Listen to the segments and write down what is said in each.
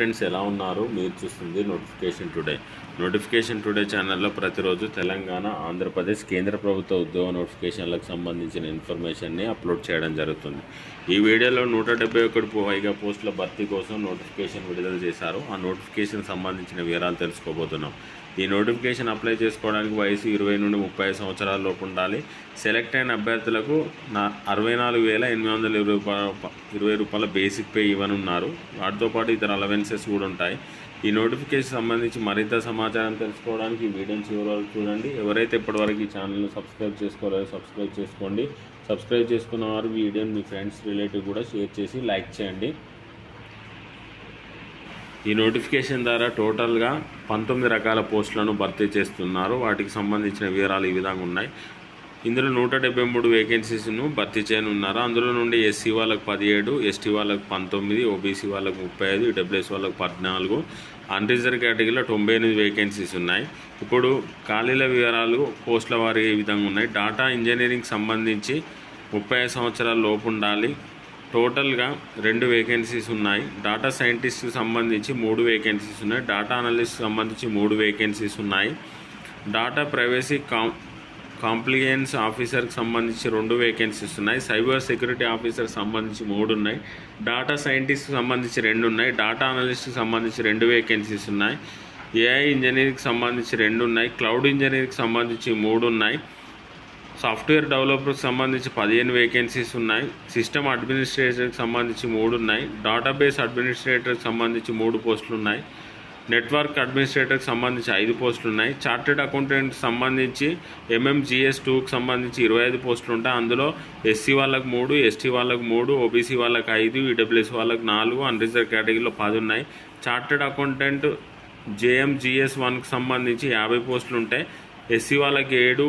Friends ఎలా ఉన్నారు? మీరు చూస్తుంది నోటిఫికేషన్ టుడే. నోటిఫికేషన్ టుడే ఛానల్లో ప్రతిరోజు తెలంగాణ ఆంధ్రప్రదేశ్ కేంద్ర ప్రభుత్వ ఉద్యోగ నోటిఫికేషన్లకు సంబంధించిన ఇన్ఫర్మేషన్ని అప్లోడ్ చేయడం జరుగుతుంది. ఈ వీడియోలో నూట డెబ్బై ఒకటి పైగా పోస్టుల భర్తీ కోసం నోటిఫికేషన్ విడుదల చేశారు. ఆ నోటిఫికేషన్ సంబంధించిన వివరాలు తెలుసుకోబోతున్నాం. ఈ నోటిఫికేషన్ అప్లై చేసుకోవడానికి వయసు ఇరవై నుండి ముప్పై సంవత్సరాల లోపు ఉండాలి. సెలెక్ట్ అయిన అభ్యర్థులకు నా అరవై నాలుగు వేల ఎనిమిది వందల ఇరవై రూపాయల ఇరవై రూపాయల బేసిక్ పే ఇవ్వనున్నారు. వాటితో పాటు ఇతర అలవెన్స్ అలవెన్సెస్ కూడా ఉంటాయి. ఈ నోటిఫికేషన్ సంబంధించి మరింత సమాచారం తెలుసుకోవడానికి ఈ వీడియోని చివరి వరకు చూడండి. ఎవరైతే ఇప్పటివరకు ఈ ఛానల్ను సబ్స్క్రైబ్ చేసుకోలేదో సబ్స్క్రైబ్ చేసుకోండి. సబ్స్క్రైబ్ చేసుకున్న వారు వీడియోని మీ ఫ్రెండ్స్ రిలేటివ్ కూడా షేర్ చేసి లైక్ చేయండి. ఈ నోటిఫికేషన్ ద్వారా టోటల్గా పంతొమ్మిది రకాల పోస్టులను భర్తీ చేస్తున్నారు. వాటికి సంబంధించిన వివరాలు ఈ విధంగా ఉన్నాయి. ఇందులో నూట డెబ్బై మూడు వేకెన్సీస్ను భర్తీ చేయనున్నారు? అందులో నుండి ఎస్సీ వాళ్ళకు పదిహేడు ఎస్టీ వాళ్ళకు పంతొమ్మిది ఓబీసీ వాళ్ళకు ముప్పై ఐదు డబ్ల్యూఎస్ వాళ్ళకు పద్నాలుగు. అన్రిజర్వ్ కేటగిరీలో తొంభై ఎనిమిది వేకెన్సీస్ ఉన్నాయి. ఇప్పుడు ఖాళీల వివరాలు పోస్టుల వారి విధంగా ఉన్నాయి? డాటా ఇంజనీరింగ్ సంబంధించి ముప్పై ఐదు సంవత్సరాల లోపు ఉండాలి. టోటల్గా రెండు వేకెన్సీస్ ఉన్నాయి. డాటా సైంటిస్ట్కి సంబంధించి మూడు వేకెన్సీస్ ఉన్నాయి. డాటా అనలిస్ట్ సంబంధించి మూడు వేకెన్సీస్ ఉన్నాయి. డాటా ప్రైవసీ కాం కాంప్లియన్స్ ఆఫీసర్కి సంబంధించి రెండు వేకెన్సీస్ ఉన్నాయి. సైబర్ సెక్యూరిటీ ఆఫీసర్కి సంబంధించి మూడు ఉన్నాయి. డాటా సైంటిస్ట్కి సంబంధించి రెండు ఉన్నాయి. డాటా అనలిస్ట్కి సంబంధించి రెండు వేకెన్సీస్ ఉన్నాయి. ఏఐ ఇంజనీరింగ్కి సంబంధించి రెండు ఉన్నాయి. క్లౌడ్ ఇంజనీరింగ్కి సంబంధించి మూడు ఉన్నాయి. సాఫ్ట్వేర్ డెవలపర్కి సంబంధించి పదిహేను వేకెన్సీస్ ఉన్నాయి. సిస్టమ్ అడ్మినిస్ట్రేటర్కి సంబంధించి మూడు ఉన్నాయి. డేటాబేస్ అడ్మినిస్ట్రేటర్కి సంబంధించి మూడు పోస్టులు ఉన్నాయి. నెట్వర్క్ అడ్మినిస్ట్రేటర్కి సంబంధించి ఐదు పోస్టులు ఉన్నాయి చార్టెడ్ అకౌంటెంట్ సంబంధించి ఎంఎంజిఎస్ టూకి సంబంధించి ఇరవై ఐదు పోస్టులు ఉంటాయి అందులో ఎస్సీ వాళ్ళకు మూడు ఎస్టీ వాళ్ళకు మూడు ఓబీసీ వాళ్ళకి ఐదు ఈడబ్ల్యూఎస్ వాళ్ళకి నాలుగు అన్రిజర్వ్ కేటగిరీలో పది ఉన్నాయి చార్టెడ్ అకౌంటెంట్ జేఎంజిఎస్ వన్కి సంబంధించి యాభై పోస్టులు ఉంటాయి ఎస్సీ వాళ్ళకి ఏడు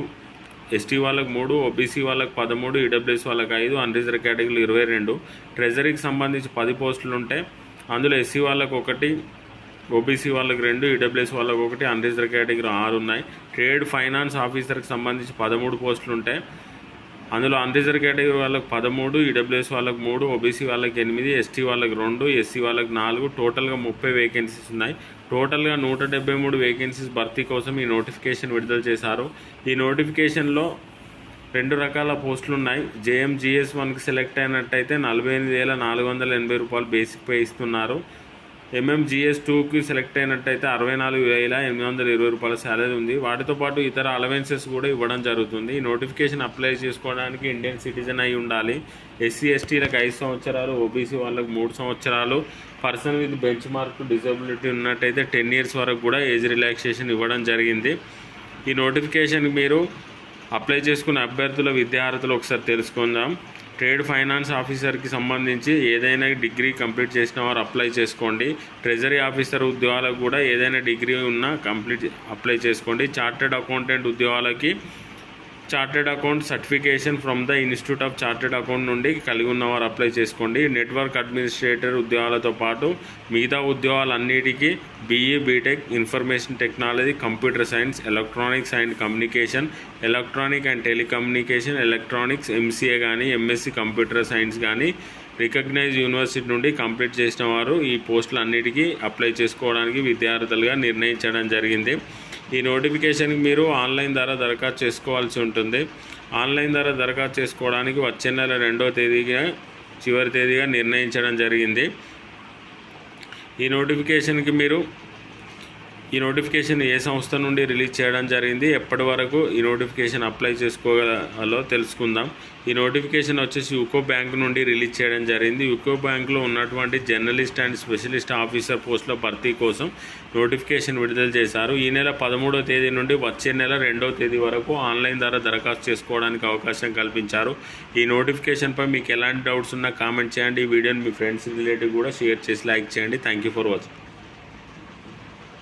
ఎస్టీ వాళ్ళకి మూడు ఓబీసీ వాళ్ళకి పదమూడు ఈడబ్ల్యూఎస్ వాళ్ళకి ఐదు అన్రిజర్వ్ కేటగిరీలు ఇరవై రెండు. ట్రెజరీకి సంబంధించి పది పోస్టులు ఉంటాయి అందులో ఎస్సీ వాళ్ళకి ఒకటి ఓబీసీ వాళ్ళకి రెండు ఈడబ్ల్యూఎస్ వాళ్ళకి ఒకటి అన్రిజర్వ్ కేటగిరీ ఆరు ఉన్నాయి. ట్రేడ్ ఫైనాన్స్ ఆఫీసర్కి సంబంధించి పదమూడు పోస్టులు ఉంటాయి. అందులో అన్రిజర్వ్ కేటగిరీ వాళ్ళకి పదమూడు ఈడబ్ల్యూఎస్ వాళ్ళకి మూడు ఓబీసీ వాళ్ళకి ఎనిమిది ఎస్టీ వాళ్ళకి రెండు ఎస్సీ వాళ్ళకి నాలుగు టోటల్గా ముప్పై వేకెన్సీస్ ఉన్నాయి. టోటల్గా నూట డెబ్బై మూడు వేకెన్సీస్ భర్తీ కోసం ఈ నోటిఫికేషన్ విడుదల చేశారు. ఈ నోటిఫికేషన్లో రెండు రకాల పోస్టులు ఉన్నాయి. జేఎంజిఎస్ వన్కి సెలెక్ట్ అయినట్టయితే నలభై ఎనిమిది వేల నాలుగు వందల ఎనభై రూపాయలు బేసిక్ పే ఇస్తున్నారు. ఎంఎంజిఎస్ టూకి సెలెక్ట్ అయినట్టయితే అరవై నాలుగు వేల ఎనిమిది వందల ఇరవై రూపాయల శాలరీ ఉంది. వాటితో పాటు ఇతర అలవెన్సెస్ కూడా ఇవ్వడం జరుగుతుంది. ఈ నోటిఫికేషన్ అప్లై చేసుకోవడానికి ఇండియన్ సిటిజన్ అయి ఉండాలి. ఎస్సీ ఎస్టీలకు ఐదు సంవత్సరాలు ఓబీసీ వాళ్ళకి మూడు సంవత్సరాలు. Person with benchmark disability ఉన్నట్టయితే టెన్ ఇయర్స్ వరకు కూడా ఏజ్ రిలాక్సేషన్ ఇవ్వడం జరిగింది. ఈ నోటిఫికేషన్ మీరు అప్లై చేసుకున్న అభ్యర్థుల విద్యార్థులు ఒకసారి తెలుసుకుందాం. ట్రేడ్ ఫైనాన్స్ ఆఫీసర్కి సంబంధించి ఏదైనా డిగ్రీ కంప్లీట్ చేసిన వారు అప్లై చేసుకోండి. ట్రెజరీ ఆఫీసర్ ఉద్యోగాలకు కూడా ఏదైనా డిగ్రీ ఉన్నా కంప్లీట్ అప్లై చేసుకోండి. చార్టెడ్ అకౌంటెంట్ ఉద్యోగాలకి chartered account certification from the institute of chartered account నుండి కలిగి ఉన్నవారు అప్లై చేసుకోండి. నెట్వర్క్ అడ్మినిస్ట్రేటర్ ఉద్యోగాలతో పాటు మిగతా ఉద్యోగాలన్నిటికీ BE BTech information technology computer science electronics and communication electronic and telecommunication electronics MCA కానీ ఎంఎస్సి కంప్యూటర్ సైన్స్ కానీ రికగ్నైజ్ యూనివర్సిటీ నుండి కంప్లీట్ చేసిన వారు ఈ పోస్టులు అన్నిటికీ అప్లై చేసుకోవడానికి విద్యార్థులుగా నిర్ణయించడం జరిగింది. ఈ నోటిఫికేషన్కి మీరు ఆన్లైన్ ద్వారా దరఖాస్తు చేసుకోవాల్సి ఉంటుంది. ఆన్లైన్ ద్వారా దరఖాస్తు చేసుకోవడానికి వచ్చే నెల రెండవ తేదీగా చివరి తేదీగా నిర్ణయించడం జరిగింది. ఈ నోటిఫికేషన్కి మీరు ఈ నోటిఫికేషన్ ఏ సంస్థ నుండి రిలీజ్ చేయడం జరిగింది ఎప్పటి వరకు ఈ నోటిఫికేషన్ అప్లై చేసుకోగలలో తెలుసుకుందాం. ఈ నోటిఫికేషన్ వచ్చేసి యూకో బ్యాంక్ నుండి రిలీజ్ చేయడం జరిగింది. యూకో బ్యాంక్లో ఉన్నటువంటి జర్నలిస్ట్ అండ్ స్పెషలిస్ట్ ఆఫీసర్ పోస్టుల భర్తీ కోసం నోటిఫికేషన్ విడుదల చేశారు. ఈ నెల పదమూడవ తేదీ నుండి వచ్చే నెల రెండవ తేదీ వరకు ఆన్లైన్ ద్వారా దరఖాస్తు చేసుకోవడానికి అవకాశం కల్పించారు. ఈ నోటిఫికేషన్పై మీకు ఎలాంటి డౌట్స్ ఉన్నా కామెంట్ చేయండి. ఈ వీడియోని మీ ఫ్రెండ్స్ రిలేటివ్ కూడా షేర్ చేసి లైక్ చేయండి. Thank you for watching.